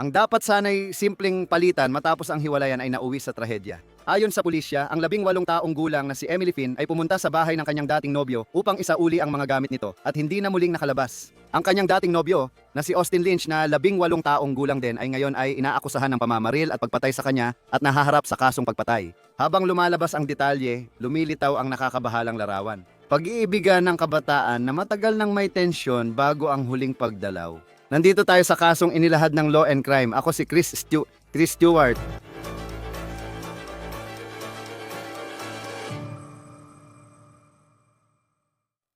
Ang dapat sana'y simpleng palitan matapos ang hiwalayan ay nauwi sa trahedya. Ayon sa pulisya, ang labing walong taong gulang na si Emily Finn ay pumunta sa bahay ng kanyang dating nobyo upang isauli ang mga gamit nito at hindi na muling nakalabas. Ang kanyang dating nobyo na si Austin Lynch na labing walong taong gulang din ay ngayon ay inaakusahan ng pamamaril at pagpatay sa kanya at nahaharap sa kasong pagpatay. Habang lumalabas ang detalye, lumilitaw ang nakakabahalang larawan. Pag-iibigan ng kabataan na matagal nang may tensyon bago ang huling pagdalaw. Nandito tayo sa kasong inilahad ng Law and Crime. Ako si Chris, Stu- Chris Stewart.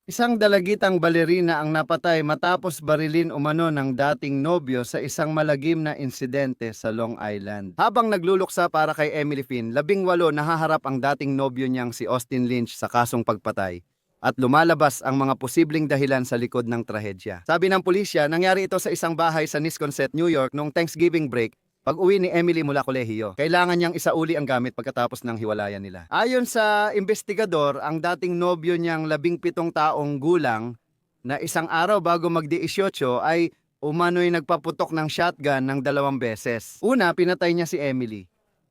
Isang dalagitang balerina ang napatay matapos barilin umano ng dating nobyo sa isang malagim na insidente sa Long Island. Habang nagluluksa para kay Emily Finn, labing walo nahaharap ang dating nobyo niyang si Austin Lynch sa kasong pagpatay at lumalabas ang mga posibleng dahilan sa likod ng trahedya. Sabi ng pulisya, nangyari ito sa isang bahay sa Nisconset, New York noong Thanksgiving break pag uwi ni Emily mula kolehiyo, kailangan niyang isauli ang gamit pagkatapos ng hiwalayan nila. Ayon sa investigador, ang dating nobyo niyang labing pitong taong gulang na isang araw bago mag-18 ay umano'y nagpaputok ng shotgun ng dalawang beses. Una, pinatay niya si Emily.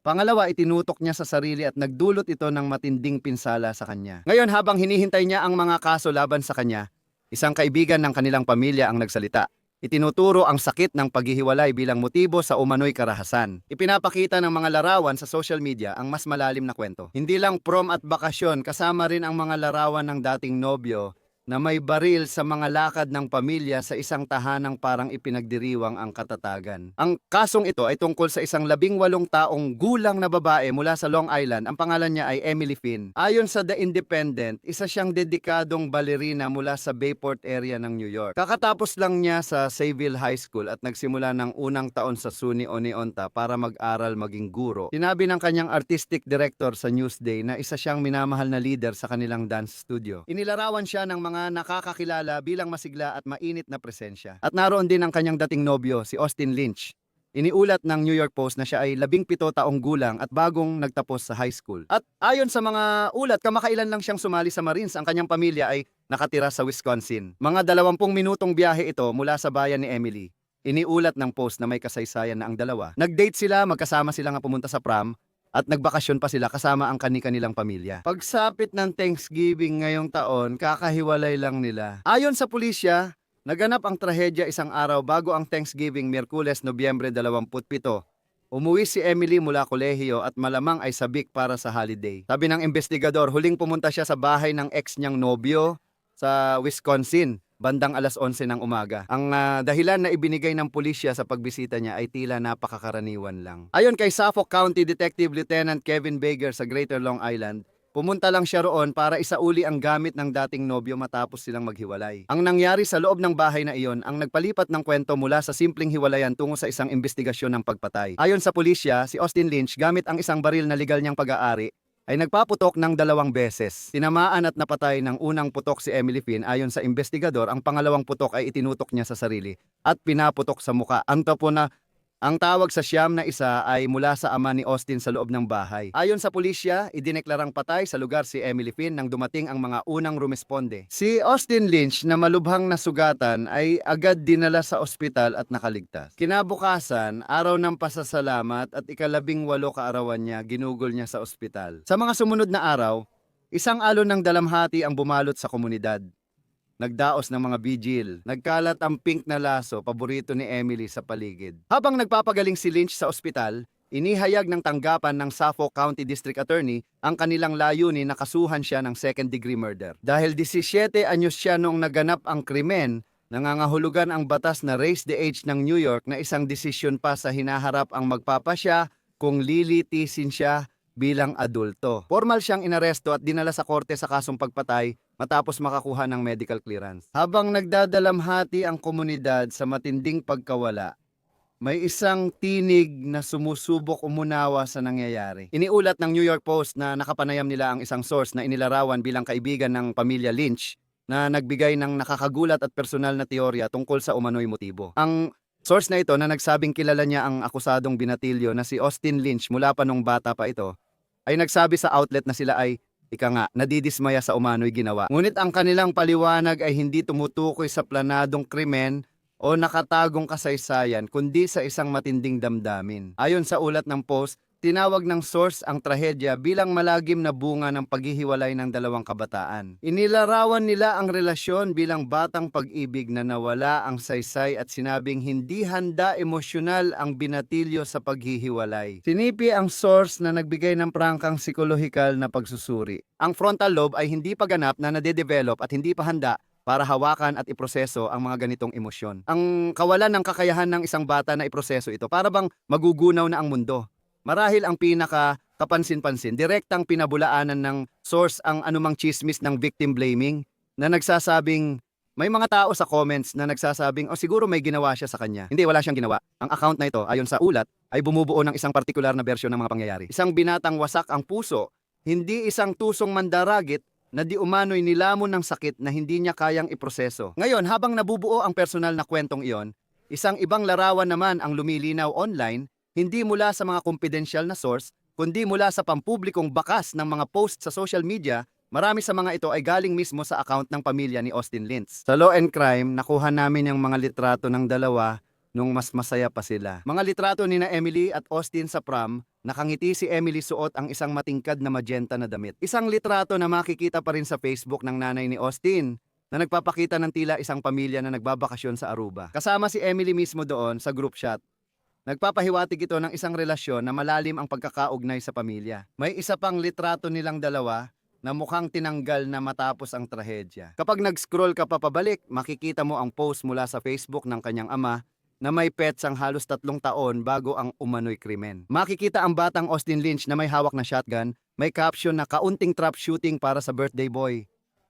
Pangalawa, itinutok niya sa sarili at nagdulot ito ng matinding pinsala sa kanya. Ngayon, habang hinihintay niya ang mga kaso laban sa kanya, isang kaibigan ng kanilang pamilya ang nagsalita. Itinuturo ang sakit ng paghihiwalay bilang motibo sa umano'y karahasan. Ipinapakita ng mga larawan sa social media ang mas malalim na kwento. Hindi lang prom at bakasyon, kasama rin ang mga larawan ng dating nobyo na may baril sa mga lakad ng pamilya sa isang tahanang parang ipinagdiriwang ang katatagan. Ang kasong ito ay tungkol sa isang labing walong taong gulang na babae mula sa Long Island. Ang pangalan niya ay Emily Finn. Ayon sa The Independent, isa siyang dedikadong balerina mula sa Bayport area ng New York. Kakatapos lang niya sa Sayville High School at nagsimula ng unang taon sa SUNY Oneonta para mag-aral maging guro. Sinabi ng kanyang artistic director sa Newsday na isa siyang minamahal na leader sa kanilang dance studio. Inilarawan siya ng mga nakakakilala bilang masigla at mainit na presensya. At naroon din ang kanyang dating nobyo, si Austin Lynch. Iniulat ng New York Post na siya ay labing pito taong gulang at bagong nagtapos sa high school. At ayon sa mga ulat, kamakailan lang siyang sumali sa Marines. Ang kanyang pamilya ay nakatira sa Wisconsin. Mga dalawampung minutong biyahe ito mula sa bayan ni Emily. Iniulat ng post na may kasaysayan na ang dalawa. Nag-date sila, magkasama sila nga pumunta sa prom, at nagbakasyon pa sila kasama ang kani-kanilang pamilya. Pagsapit ng Thanksgiving ngayong taon, kakahiwalay lang nila. Ayon sa pulisya, naganap ang trahedya isang araw bago ang Thanksgiving Miyerkules, Nobyembre 27. Umuwi si Emily mula kolehiyo at malamang ay sabik para sa holiday. Sabi ng investigador, huling pumunta siya sa bahay ng ex niyang nobyo sa Wisconsin bandang alas 11 ng umaga. Ang ah, dahilan na ibinigay ng pulisya sa pagbisita niya ay tila napakakaraniwan lang. Ayon kay Suffolk County Detective Lieutenant Kevin Baker sa Greater Long Island, pumunta lang siya roon para isauli ang gamit ng dating nobyo matapos silang maghiwalay. Ang nangyari sa loob ng bahay na iyon ang nagpalipat ng kwento mula sa simpleng hiwalayan tungo sa isang investigasyon ng pagpatay. Ayon sa pulisya, si Austin Lynch gamit ang isang baril na legal niyang pag-aari ay nagpaputok ng dalawang beses. Tinamaan at napatay ng unang putok si Emily Finn ayon sa investigador, ang pangalawang putok ay itinutok niya sa sarili at pinaputok sa muka. Ang tapo na ang tawag sa siyam na isa ay mula sa ama ni Austin sa loob ng bahay. Ayon sa pulisya, idineklarang patay sa lugar si Emily Finn nang dumating ang mga unang rumesponde. Si Austin Lynch na malubhang nasugatan ay agad dinala sa ospital at nakaligtas. Kinabukasan, araw ng pasasalamat at ikalabing walo kaarawan niya, ginugol niya sa ospital. Sa mga sumunod na araw, isang alon ng dalamhati ang bumalot sa komunidad. Nagdaos ng mga vigil. Nagkalat ang pink na laso, paborito ni Emily sa paligid. Habang nagpapagaling si Lynch sa ospital, inihayag ng tanggapan ng Suffolk County District Attorney ang kanilang layunin na kasuhan siya ng second degree murder. Dahil 17 anyos siya noong naganap ang krimen, nangangahulugan ang batas na raise the age ng New York na isang desisyon pa sa hinaharap ang magpapasya kung lilitisin siya bilang adulto. Formal siyang inaresto at dinala sa korte sa kasong pagpatay matapos makakuha ng medical clearance. Habang nagdadalamhati ang komunidad sa matinding pagkawala, may isang tinig na sumusubok umunawa sa nangyayari. Iniulat ng New York Post na nakapanayam nila ang isang source na inilarawan bilang kaibigan ng pamilya Lynch na nagbigay ng nakakagulat at personal na teorya tungkol sa umano'y motibo. Ang source na ito na nagsabing kilala niya ang akusadong binatilyo na si Austin Lynch mula pa nung bata pa ito, ay nagsabi sa outlet na sila ay Ika nga, nadidismaya sa umano'y ginawa. Ngunit ang kanilang paliwanag ay hindi tumutukoy sa planadong krimen o nakatagong kasaysayan kundi sa isang matinding damdamin. Ayon sa ulat ng post, tinawag ng source ang trahedya bilang malagim na bunga ng paghihiwalay ng dalawang kabataan. Inilarawan nila ang relasyon bilang batang pag-ibig na nawala ang saysay at sinabing hindi handa emosyonal ang binatilyo sa paghihiwalay. Sinipi ang source na nagbigay ng prangkang psikolohikal na pagsusuri. Ang frontal lobe ay hindi pa ganap na nade-develop at hindi pa handa para hawakan at iproseso ang mga ganitong emosyon. Ang kawalan ng kakayahan ng isang bata na iproseso ito para bang magugunaw na ang mundo. Marahil ang pinaka kapansin-pansin, direktang pinabulaanan ng source ang anumang chismis ng victim blaming na nagsasabing may mga tao sa comments na nagsasabing, oh siguro may ginawa siya sa kanya. Hindi, wala siyang ginawa. Ang account na ito, ayon sa ulat, ay bumubuo ng isang partikular na bersyon ng mga pangyayari. Isang binatang wasak ang puso, hindi isang tusong mandaragit na di umano'y nilamon ng sakit na hindi niya kayang iproseso. Ngayon, habang nabubuo ang personal na kwentong iyon, isang ibang larawan naman ang lumilinaw online hindi mula sa mga kumpidensyal na source, kundi mula sa pampublikong bakas ng mga post sa social media, marami sa mga ito ay galing mismo sa account ng pamilya ni Austin Lintz. Sa Law and Crime, nakuha namin yung mga litrato ng dalawa nung mas masaya pa sila. Mga litrato ni na Emily at Austin sa prom, nakangiti si Emily suot ang isang matingkad na magenta na damit. Isang litrato na makikita pa rin sa Facebook ng nanay ni Austin, na nagpapakita ng tila isang pamilya na nagbabakasyon sa Aruba. Kasama si Emily mismo doon sa group shot. Nagpapahiwatig ito ng isang relasyon na malalim ang pagkakaugnay sa pamilya. May isa pang litrato nilang dalawa na mukhang tinanggal na matapos ang trahedya. Kapag nag-scroll ka pa pabalik, makikita mo ang post mula sa Facebook ng kanyang ama na may petsang halos tatlong taon bago ang umano'y krimen. Makikita ang batang Austin Lynch na may hawak na shotgun, may caption na kaunting trap shooting para sa birthday boy.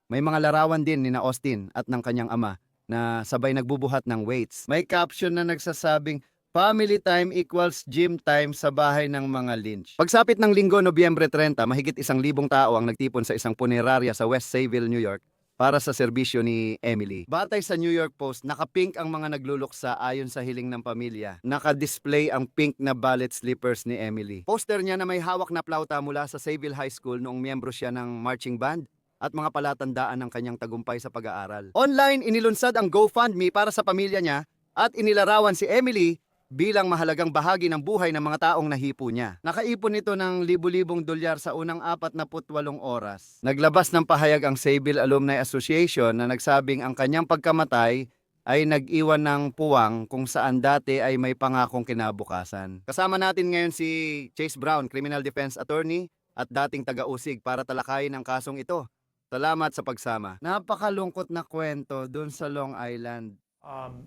May mga larawan din ni na Austin at ng kanyang ama na sabay nagbubuhat ng weights. May caption na nagsasabing, Family time equals gym time sa bahay ng mga Lynch. Pagsapit ng linggo, Nobyembre 30, mahigit isang libong tao ang nagtipon sa isang punerarya sa West Sayville, New York para sa serbisyo ni Emily. Batay sa New York Post, nakapink ang mga nagluluksa ayon sa hiling ng pamilya. Naka-display ang pink na ballet slippers ni Emily. Poster niya na may hawak na plauta mula sa Sayville High School noong miyembro siya ng marching band at mga palatandaan ng kanyang tagumpay sa pag-aaral. Online, inilunsad ang GoFundMe para sa pamilya niya at inilarawan si Emily bilang mahalagang bahagi ng buhay ng mga taong nahipo niya. Nakaipon nito ng libu-libong dolyar sa unang 48 oras. Naglabas ng pahayag ang Sayville Alumni Association na nagsabing ang kanyang pagkamatay ay nag-iwan ng puwang kung saan dati ay may pangakong kinabukasan. Kasama natin ngayon si Chase Brown, Criminal Defense Attorney at dating taga-usig para talakayin ang kasong ito. Salamat sa pagsama. Napakalungkot na kwento doon sa Long Island. Um,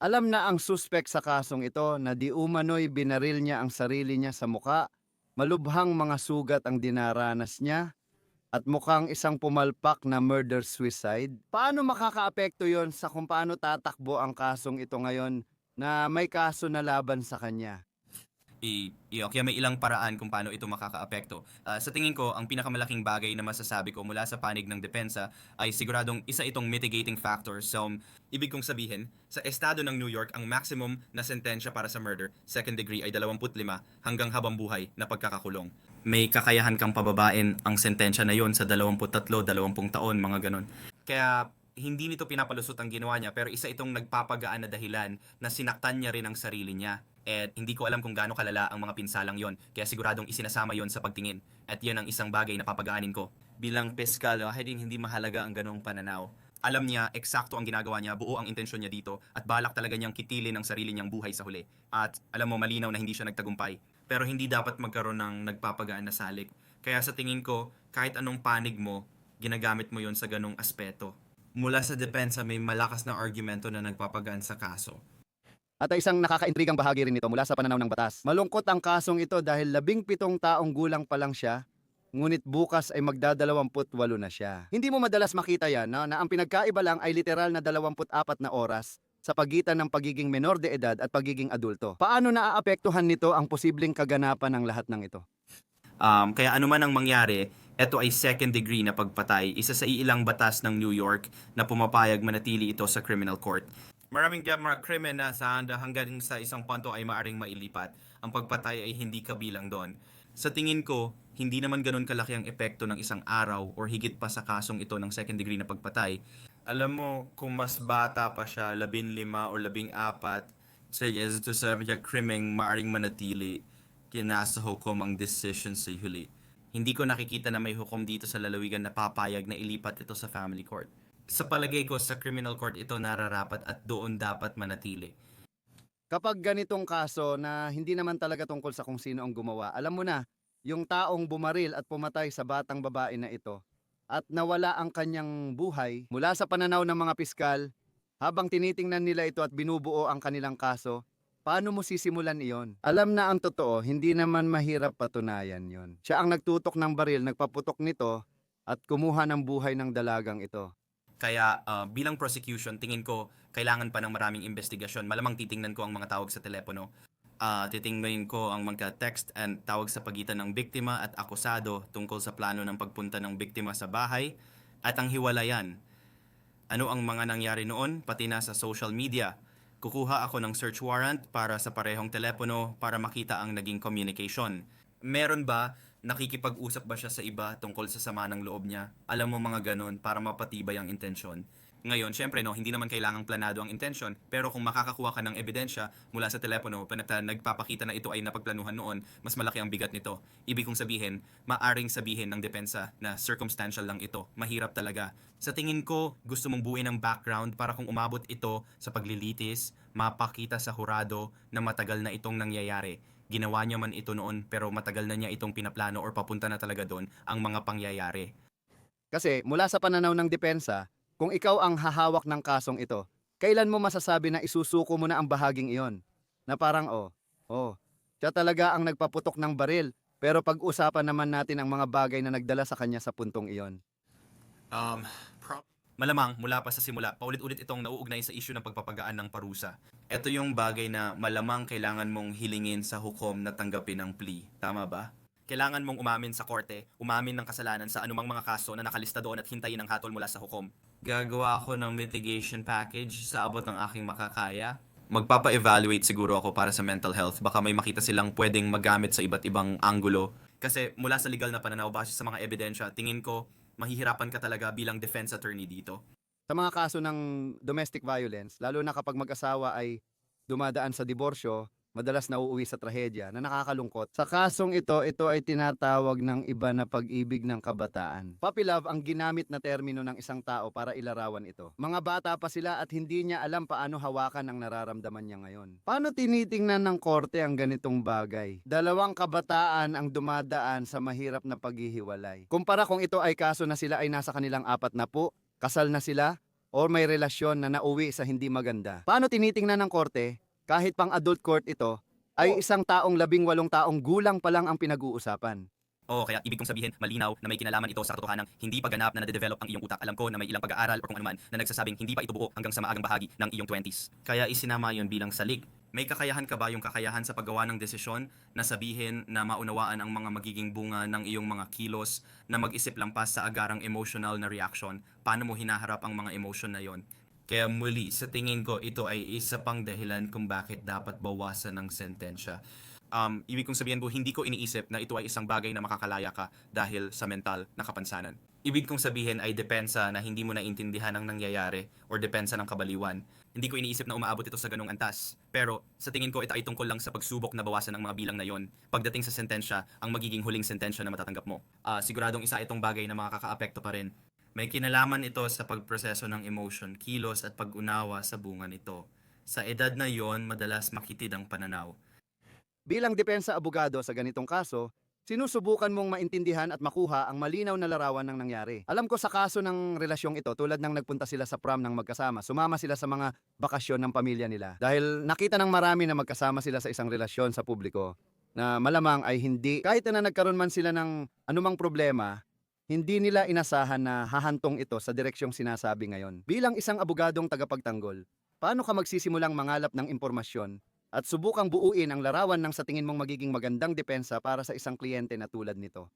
Alam na ang suspect sa kasong ito na di umano'y binaril niya ang sarili niya sa muka, malubhang mga sugat ang dinaranas niya, at mukhang isang pumalpak na murder-suicide. Paano makakaapekto yon sa kung paano tatakbo ang kasong ito ngayon na may kaso na laban sa kanya? I, i kaya may ilang paraan kung paano ito makakaapekto. Ah, sa tingin ko, ang pinakamalaking bagay na masasabi ko mula sa panig ng depensa ay siguradong isa itong mitigating factor. So, ibig kong sabihin, sa estado ng New York, ang maximum na sentensya para sa murder, second degree ay 25 hanggang habang buhay na pagkakakulong. May kakayahan kang pababain ang sentensya na yon sa 23, 20 taon, mga ganon. Kaya hindi nito pinapalusot ang ginawa niya pero isa itong nagpapagaan na dahilan na sinaktan niya rin ang sarili niya. At hindi ko alam kung gaano kalala ang mga pinsalang yon kaya siguradong isinasama yon sa pagtingin. At yan ang isang bagay na papagaanin ko. bilang piskal, kahit hindi mahalaga ang ganong pananaw. Alam niya eksakto ang ginagawa niya, buo ang intensyon niya dito at balak talaga niyang kitilin ang sarili niyang buhay sa huli. At alam mo malinaw na hindi siya nagtagumpay. Pero hindi dapat magkaroon ng nagpapagaan na salik. Kaya sa tingin ko, kahit anong panig mo, ginagamit mo yon sa ganong aspeto. Mula sa depensa, may malakas na argumento na nagpapagaan sa kaso. At ay isang nakakaintrigang bahagi rin nito mula sa pananaw ng batas. Malungkot ang kasong ito dahil labing pitong taong gulang pa lang siya, ngunit bukas ay magdadalawamput-walo na siya. Hindi mo madalas makita yan no, na ang pinagkaiba lang ay literal na 24 na oras sa pagitan ng pagiging menor de edad at pagiging adulto. Paano naaapektuhan nito ang posibleng kaganapan ng lahat ng ito? Um, kaya anuman ang mangyari, ito ay second degree na pagpatay, isa sa iilang batas ng New York na pumapayag manatili ito sa criminal court. Maraming mga krimen na sa hanggang sa isang punto ay maaring mailipat. Ang pagpatay ay hindi kabilang doon. Sa tingin ko, hindi naman ganun kalaki ang epekto ng isang araw or higit pa sa kasong ito ng second degree na pagpatay. Alam mo, kung mas bata pa siya, labing lima o labing apat, sige, ito sabi niya, krimeng maaring manatili, kinasa hukom ang decision sa huli. Hindi ko nakikita na may hukom dito sa lalawigan na papayag na ilipat ito sa family court. Sa palagay ko, sa criminal court ito nararapat at doon dapat manatili. Kapag ganitong kaso na hindi naman talaga tungkol sa kung sino ang gumawa, alam mo na, yung taong bumaril at pumatay sa batang babae na ito at nawala ang kanyang buhay mula sa pananaw ng mga piskal habang tinitingnan nila ito at binubuo ang kanilang kaso, paano mo sisimulan iyon? Alam na ang totoo, hindi naman mahirap patunayan yon. Siya ang nagtutok ng baril, nagpaputok nito at kumuha ng buhay ng dalagang ito. Kaya ah, bilang prosecution, tingin ko kailangan pa ng maraming investigasyon. Malamang titingnan ko ang mga tawag sa telepono. Ah, titingnan ko ang mga text and tawag sa pagitan ng biktima at akusado tungkol sa plano ng pagpunta ng biktima sa bahay at ang hiwalayan. Ano ang mga nangyari noon, pati na sa social media. Kukuha ako ng search warrant para sa parehong telepono para makita ang naging communication. Meron ba, nakikipag-usap ba siya sa iba tungkol sa sama ng loob niya? Alam mo mga ganon para mapatibay ang intensyon. Ngayon, syempre no, hindi naman kailangang planado ang intention, pero kung makakakuha ka ng ebidensya mula sa telepono na nagpapakita na ito ay napagplanuhan noon, mas malaki ang bigat nito. Ibig kong sabihin, maaring sabihin ng depensa na circumstantial lang ito. Mahirap talaga. Sa tingin ko, gusto mong buuin ng background para kung umabot ito sa paglilitis, mapakita sa hurado na matagal na itong nangyayari. Ginawa niya man ito noon pero matagal na niya itong pinaplano or papunta na talaga doon ang mga pangyayari. Kasi mula sa pananaw ng depensa, kung ikaw ang hahawak ng kasong ito, kailan mo masasabi na isusuko mo na ang bahaging iyon? Na parang, oh, oh, siya talaga ang nagpaputok ng baril, pero pag-usapan naman natin ang mga bagay na nagdala sa kanya sa puntong iyon. Um, Malamang mula pa sa simula, paulit-ulit itong nauugnay sa issue ng pagpapagaan ng parusa. Ito yung bagay na malamang kailangan mong hilingin sa hukom na tanggapin ang plea. Tama ba? Kailangan mong umamin sa korte, umamin ng kasalanan sa anumang mga kaso na nakalista doon at hintayin ang hatol mula sa hukom. Gagawa ako ng mitigation package sa abot ng aking makakaya. Magpapa-evaluate siguro ako para sa mental health. Baka may makita silang pwedeng magamit sa iba't ibang anggulo. Kasi mula sa legal na pananaw, base sa mga ebidensya, tingin ko, mahihirapan ka talaga bilang defense attorney dito. Sa mga kaso ng domestic violence, lalo na kapag mag-asawa ay dumadaan sa diborsyo, madalas nauuwi sa trahedya na nakakalungkot. Sa kasong ito, ito ay tinatawag ng iba na pag-ibig ng kabataan. Puppy love ang ginamit na termino ng isang tao para ilarawan ito. Mga bata pa sila at hindi niya alam paano hawakan ang nararamdaman niya ngayon. Paano tinitingnan ng korte ang ganitong bagay? Dalawang kabataan ang dumadaan sa mahirap na paghihiwalay. Kumpara kung ito ay kaso na sila ay nasa kanilang apat na po, kasal na sila, or may relasyon na nauwi sa hindi maganda. Paano tinitingnan ng korte kahit pang adult court ito, ay isang taong labing walong taong gulang pa lang ang pinag-uusapan. Oo, kaya ibig kong sabihin, malinaw na may kinalaman ito sa katotohanang hindi pa ganap na nade-develop ang iyong utak. Alam ko na may ilang pag-aaral or kung anuman na nagsasabing hindi pa ito buo hanggang sa maagang bahagi ng iyong 20s. Kaya isinama yon bilang salik. May kakayahan ka ba yung kakayahan sa paggawa ng desisyon na sabihin na maunawaan ang mga magiging bunga ng iyong mga kilos na mag-isip lampas sa agarang emotional na reaction? Paano mo hinaharap ang mga emotion na yon? Kaya muli, sa tingin ko, ito ay isa pang dahilan kung bakit dapat bawasan ng sentensya. Um, ibig kong sabihin po, hindi ko iniisip na ito ay isang bagay na makakalaya ka dahil sa mental na kapansanan. Ibig kong sabihin ay depensa na hindi mo naintindihan ang nangyayari or depensa ng kabaliwan. Hindi ko iniisip na umaabot ito sa ganong antas. Pero sa tingin ko ito ay tungkol lang sa pagsubok na bawasan ng mga bilang na yon. Pagdating sa sentensya, ang magiging huling sentensya na matatanggap mo. Ah, siguradong isa itong bagay na makakaapekto pa rin may kinalaman ito sa pagproseso ng emotion, kilos at pag-unawa sa bunga nito. Sa edad na yon, madalas makitid ang pananaw. Bilang depensa abogado sa ganitong kaso, sinusubukan mong maintindihan at makuha ang malinaw na larawan ng nangyari. Alam ko sa kaso ng relasyong ito, tulad ng nagpunta sila sa prom ng magkasama, sumama sila sa mga bakasyon ng pamilya nila. Dahil nakita ng marami na magkasama sila sa isang relasyon sa publiko, na malamang ay hindi, kahit na nagkaroon man sila ng anumang problema, hindi nila inasahan na hahantong ito sa direksyong sinasabi ngayon. Bilang isang abogadong tagapagtanggol, paano ka magsisimulang mangalap ng impormasyon at subukang buuin ang larawan ng sa tingin mong magiging magandang depensa para sa isang kliyente na tulad nito?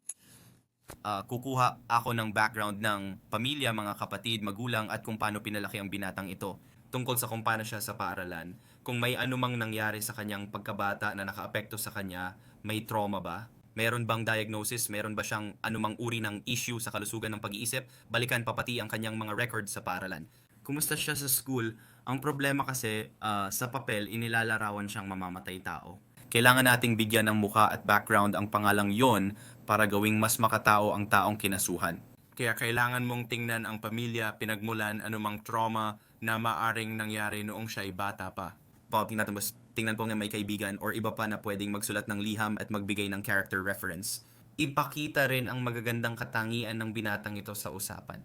Ah, kukuha ako ng background ng pamilya, mga kapatid, magulang at kung paano pinalaki ang binatang ito tungkol sa kung paano siya sa paaralan. Kung may anumang nangyari sa kanyang pagkabata na nakaapekto sa kanya, may trauma ba? Meron bang diagnosis? Meron ba siyang anumang uri ng issue sa kalusugan ng pag-iisip? Balikan pa pati ang kanyang mga records sa paaralan. kumusta siya sa school. Ang problema kasi ah, sa papel, inilalarawan siyang mamamatay tao. Kailangan nating bigyan ng muka at background ang pangalang yon para gawing mas makatao ang taong kinasuhan. Kaya kailangan mong tingnan ang pamilya, pinagmulan, anumang trauma na maaring nangyari noong siya ay bata pa. Tingnan natin mas tingnan po nga may kaibigan or iba pa na pwedeng magsulat ng liham at magbigay ng character reference. Ipakita rin ang magagandang katangian ng binatang ito sa usapan.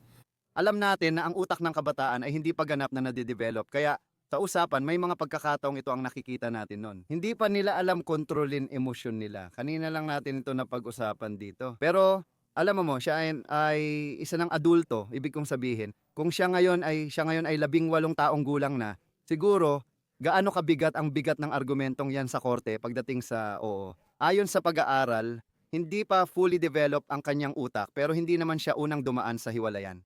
Alam natin na ang utak ng kabataan ay hindi pa ganap na nadidevelop, kaya sa usapan, may mga pagkakataong ito ang nakikita natin nun. Hindi pa nila alam kontrolin emosyon nila. Kanina lang natin ito na pag-usapan dito. Pero alam mo mo, siya ay, ay isa ng adulto, ibig kong sabihin. Kung siya ngayon ay siya ngayon ay labing walong taong gulang na, siguro gaano kabigat ang bigat ng argumentong yan sa korte pagdating sa oo. Ayon sa pag-aaral, hindi pa fully develop ang kanyang utak pero hindi naman siya unang dumaan sa hiwalayan.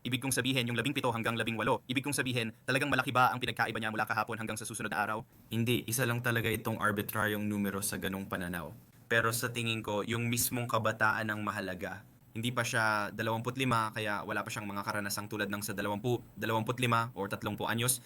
Ibig kong sabihin yung labing pito hanggang labing walo. Ibig kong sabihin talagang malaki ba ang pinagkaiba niya mula kahapon hanggang sa susunod na araw? Hindi, isa lang talaga itong arbitraryong numero sa ganong pananaw. Pero sa tingin ko, yung mismong kabataan ang mahalaga. Hindi pa siya 25 kaya wala pa siyang mga karanasang tulad ng sa 20, 25 or 30 anyos.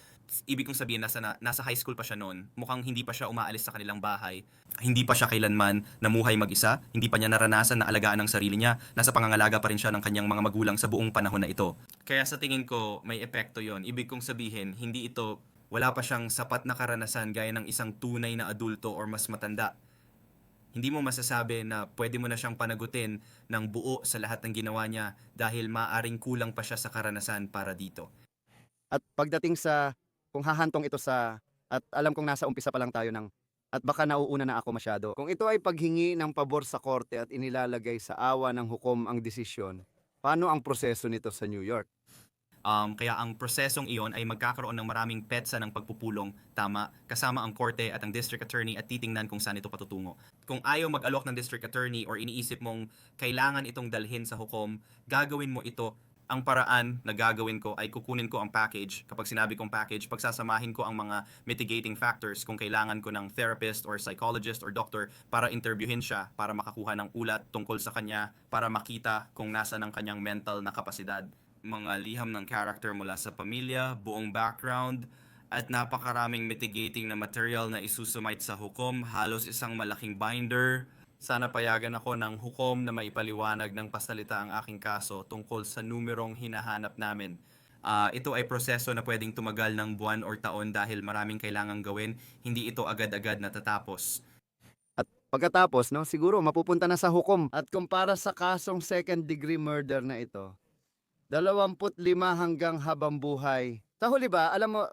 Ibig kong sabihin nasa, na, nasa high school pa siya noon. Mukhang hindi pa siya umaalis sa kanilang bahay. Hindi pa siya kailanman namuhay mag-isa. Hindi pa niya naranasan na alagaan ang sarili niya. Nasa pangangalaga pa rin siya ng kanyang mga magulang sa buong panahon na ito. Kaya sa tingin ko, may epekto yon. Ibig kong sabihin, hindi ito wala pa siyang sapat na karanasan gaya ng isang tunay na adulto or mas matanda hindi mo masasabi na pwede mo na siyang panagutin ng buo sa lahat ng ginawa niya dahil maaring kulang pa siya sa karanasan para dito. At pagdating sa kung hahantong ito sa at alam kong nasa umpisa pa lang tayo ng at baka nauuna na ako masyado. Kung ito ay paghingi ng pabor sa korte at inilalagay sa awa ng hukom ang desisyon, paano ang proseso nito sa New York? Um, kaya ang prosesong iyon ay magkakaroon ng maraming petsa ng pagpupulong, tama, kasama ang korte at ang district attorney at titingnan kung saan ito patutungo. Kung ayaw mag-alok ng district attorney or iniisip mong kailangan itong dalhin sa hukom, gagawin mo ito. Ang paraan na gagawin ko ay kukunin ko ang package. Kapag sinabi kong package, pagsasamahin ko ang mga mitigating factors kung kailangan ko ng therapist or psychologist or doctor para interviewin siya, para makakuha ng ulat tungkol sa kanya, para makita kung nasa ng kanyang mental na kapasidad mga liham ng character mula sa pamilya, buong background, at napakaraming mitigating na material na isusumite sa hukom, halos isang malaking binder. Sana payagan ako ng hukom na maipaliwanag ng pasalita ang aking kaso tungkol sa numerong hinahanap namin. Ah, ito ay proseso na pwedeng tumagal ng buwan or taon dahil maraming kailangang gawin, hindi ito agad-agad natatapos. Pagkatapos, no, siguro mapupunta na sa hukom. At kung para sa kasong second degree murder na ito, 25 hanggang habang buhay. Sa huli ba, alam mo,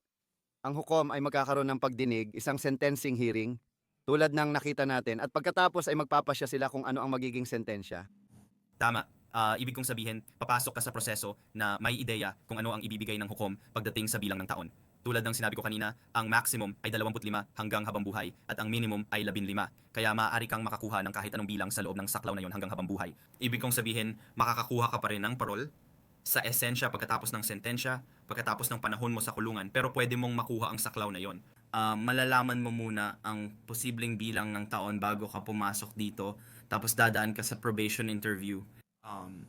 ang hukom ay magkakaroon ng pagdinig, isang sentencing hearing, tulad ng nakita natin, at pagkatapos ay magpapasya sila kung ano ang magiging sentensya. Tama. Ah, ibig kong sabihin, papasok ka sa proseso na may ideya kung ano ang ibibigay ng hukom pagdating sa bilang ng taon. Tulad ng sinabi ko kanina, ang maximum ay 25 hanggang habang buhay at ang minimum ay 15. Kaya maaari kang makakuha ng kahit anong bilang sa loob ng saklaw na yon hanggang habang buhay. Ibig kong sabihin, makakakuha ka pa rin ng parol sa esensya pagkatapos ng sentensya, pagkatapos ng panahon mo sa kulungan, pero pwede mong makuha ang saklaw na yon. Ah, malalaman mo muna ang posibleng bilang ng taon bago ka pumasok dito, tapos dadaan ka sa probation interview. Um,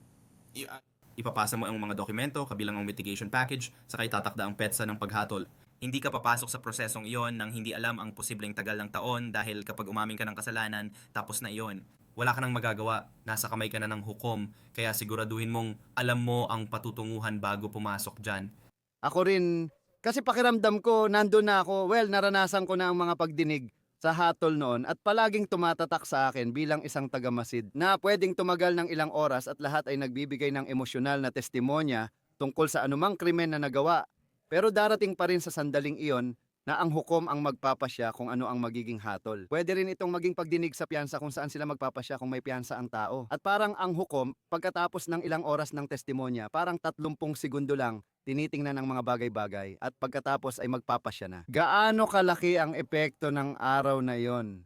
ipapasa mo ang mga dokumento, kabilang ang mitigation package, saka itatakda ang petsa ng paghatol. Hindi ka papasok sa prosesong iyon nang hindi alam ang posibleng tagal ng taon dahil kapag umamin ka ng kasalanan, tapos na iyon. Wala ka nang magagawa, nasa kamay ka na ng hukom, kaya siguraduhin mong alam mo ang patutunguhan bago pumasok dyan. Ako rin, kasi pakiramdam ko, nandun na ako, well, naranasan ko na ang mga pagdinig sa hatol noon at palaging tumatatak sa akin bilang isang tagamasid na pwedeng tumagal ng ilang oras at lahat ay nagbibigay ng emosyonal na testimonya tungkol sa anumang krimen na nagawa. Pero darating pa rin sa sandaling iyon na ang hukom ang magpapasya kung ano ang magiging hatol. Pwede rin itong maging pagdinig sa piyansa kung saan sila magpapasya kung may piyansa ang tao. At parang ang hukom, pagkatapos ng ilang oras ng testimonya, parang 30 segundo lang, tinitingnan ang mga bagay-bagay at pagkatapos ay magpapasya na. Gaano kalaki ang epekto ng araw na yon?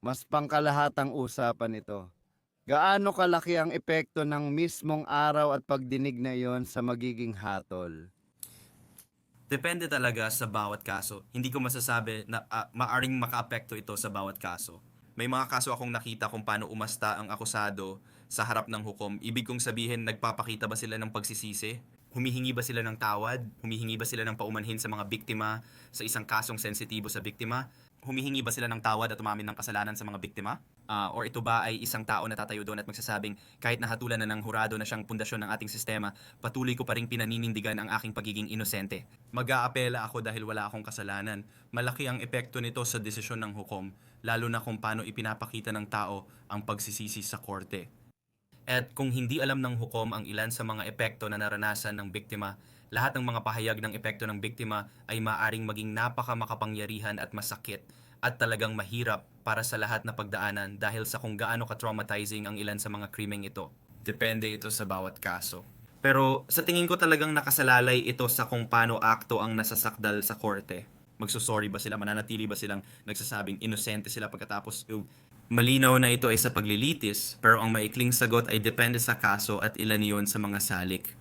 Mas pangkalahatang usapan ito. Gaano kalaki ang epekto ng mismong araw at pagdinig na yon sa magiging hatol? Depende talaga sa bawat kaso. Hindi ko masasabi na ah, maaring makaapekto ito sa bawat kaso. May mga kaso akong nakita kung paano umasta ang akusado sa harap ng hukom. Ibig kong sabihin, nagpapakita ba sila ng pagsisisi? Humihingi ba sila ng tawad? Humihingi ba sila ng paumanhin sa mga biktima sa isang kasong sensitibo sa biktima? Humihingi ba sila ng tawad at umamin ng kasalanan sa mga biktima? Ah, or ito ba ay isang tao na tatayo doon at magsasabing kahit nahatulan na ng hurado na siyang pundasyon ng ating sistema, patuloy ko pa rin pinaninindigan ang aking pagiging inosente. Mag-aapela ako dahil wala akong kasalanan. Malaki ang epekto nito sa desisyon ng hukom, lalo na kung paano ipinapakita ng tao ang pagsisisi sa korte. At kung hindi alam ng hukom ang ilan sa mga epekto na naranasan ng biktima, lahat ng mga pahayag ng epekto ng biktima ay maaring maging napaka makapangyarihan at masakit at talagang mahirap para sa lahat na pagdaanan dahil sa kung gaano ka-traumatizing ang ilan sa mga krimeng ito. Depende ito sa bawat kaso. Pero sa tingin ko talagang nakasalalay ito sa kung paano akto ang nasasakdal sa korte. Magsusorry ba sila? Mananatili ba silang nagsasabing inosente sila pagkatapos Malinaw na ito ay sa paglilitis, pero ang maikling sagot ay depende sa kaso at ilan iyon sa mga salik.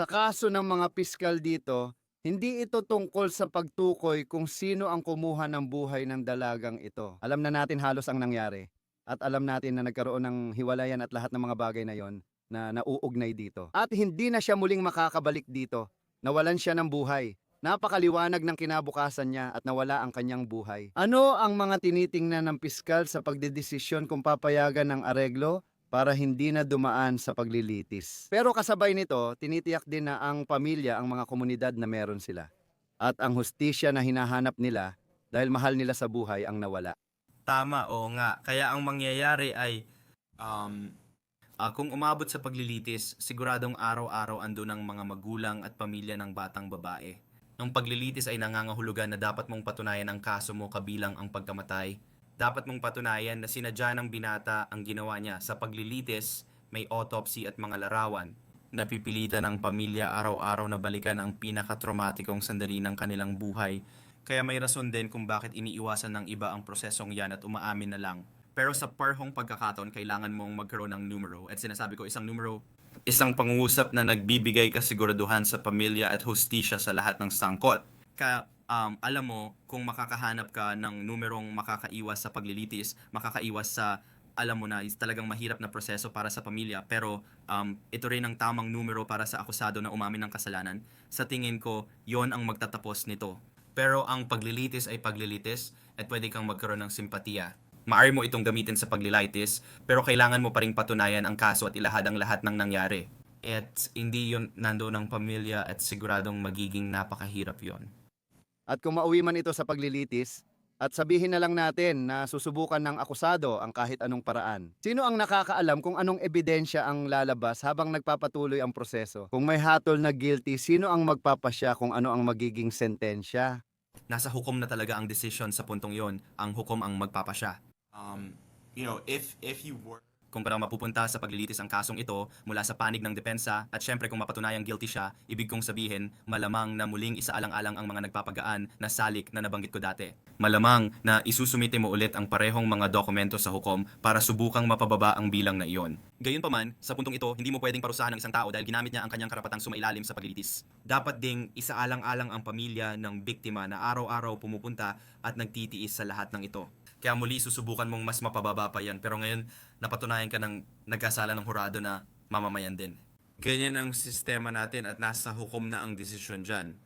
Sa kaso ng mga piskal dito, hindi ito tungkol sa pagtukoy kung sino ang kumuha ng buhay ng dalagang ito. Alam na natin halos ang nangyari. At alam natin na nagkaroon ng hiwalayan at lahat ng mga bagay na yon na nauugnay dito. At hindi na siya muling makakabalik dito. Nawalan siya ng buhay. Napakaliwanag ng kinabukasan niya at nawala ang kanyang buhay. Ano ang mga tinitingnan ng piskal sa pagdedesisyon kung papayagan ng areglo para hindi na dumaan sa paglilitis. Pero kasabay nito, tinitiyak din na ang pamilya ang mga komunidad na meron sila. At ang hustisya na hinahanap nila dahil mahal nila sa buhay ang nawala. Tama, oo nga. Kaya ang mangyayari ay, um, ah, kung umabot sa paglilitis, siguradong araw-araw ando ng mga magulang at pamilya ng batang babae. Ang paglilitis ay nangangahulugan na dapat mong patunayan ang kaso mo kabilang ang pagkamatay. Dapat mong patunayan na sinadya ng binata ang ginawa niya. Sa paglilitis, may autopsy at mga larawan. Napipilitan ang pamilya araw-araw na balikan ang pinaka-traumatikong sandali ng kanilang buhay. Kaya may rason din kung bakit iniiwasan ng iba ang prosesong yan at umaamin na lang. Pero sa parhong pagkakataon, kailangan mong magkaroon ng numero. At sinasabi ko, isang numero, isang pangungusap na nagbibigay kasiguraduhan sa pamilya at hostisya sa lahat ng sangkot. Kaya um, alam mo, kung makakahanap ka ng numerong makakaiwas sa paglilitis, makakaiwas sa alam mo na is talagang mahirap na proseso para sa pamilya pero um, ito rin ang tamang numero para sa akusado na umamin ng kasalanan sa tingin ko yon ang magtatapos nito pero ang paglilitis ay paglilitis at pwede kang magkaroon ng simpatiya Maari mo itong gamitin sa paglilitis, pero kailangan mo pa rin patunayan ang kaso at ilahad ang lahat ng nangyari. At hindi yon nandoon ang pamilya at siguradong magiging napakahirap yon. At kung mauwi man ito sa paglilitis, at sabihin na lang natin na susubukan ng akusado ang kahit anong paraan. Sino ang nakakaalam kung anong ebidensya ang lalabas habang nagpapatuloy ang proseso? Kung may hatol na guilty, sino ang magpapasya kung ano ang magiging sentensya? Nasa hukom na talaga ang decision sa puntong yon, ang hukom ang magpapasya. Um, you know, if if you were Kung parang mapupunta sa paglilitis ang kasong ito mula sa panig ng depensa at syempre kung mapatunayang guilty siya, ibig kong sabihin malamang na muling isaalang-alang ang mga nagpapagaan na salik na nabanggit ko dati. Malamang na isusumite mo ulit ang parehong mga dokumento sa hukom para subukang mapababa ang bilang na iyon. Gayunpaman, sa puntong ito, hindi mo pwedeng parusahan ng isang tao dahil ginamit niya ang kanyang karapatang sumailalim sa paglilitis. Dapat ding isaalang-alang ang pamilya ng biktima na araw-araw pumupunta at nagtitiis sa lahat ng ito. Kaya muli susubukan mong mas mapababa pa yan. Pero ngayon, napatunayan ka ng nagkasala ng hurado na mamamayan din. ganyan ang sistema natin at nasa hukom na ang desisyon dyan.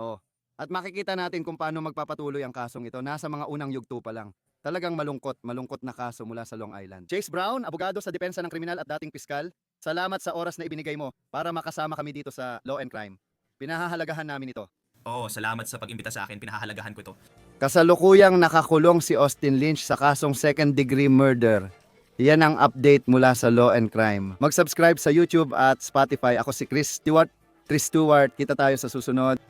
Oh. At makikita natin kung paano magpapatuloy ang kasong ito. Nasa mga unang yugto pa lang. Talagang malungkot, malungkot na kaso mula sa Long Island. Chase Brown, abogado sa depensa ng kriminal at dating piskal. Salamat sa oras na ibinigay mo para makasama kami dito sa Law and Crime. Pinahahalagahan namin ito. Oo, salamat sa pag-imbita sa akin. Pinahahalagahan ko ito. Kasalukuyang nakakulong si Austin Lynch sa kasong second degree murder. Yan ang update mula sa Law and Crime. Mag-subscribe sa YouTube at Spotify. Ako si Chris Stewart. Chris Stewart, kita tayo sa susunod.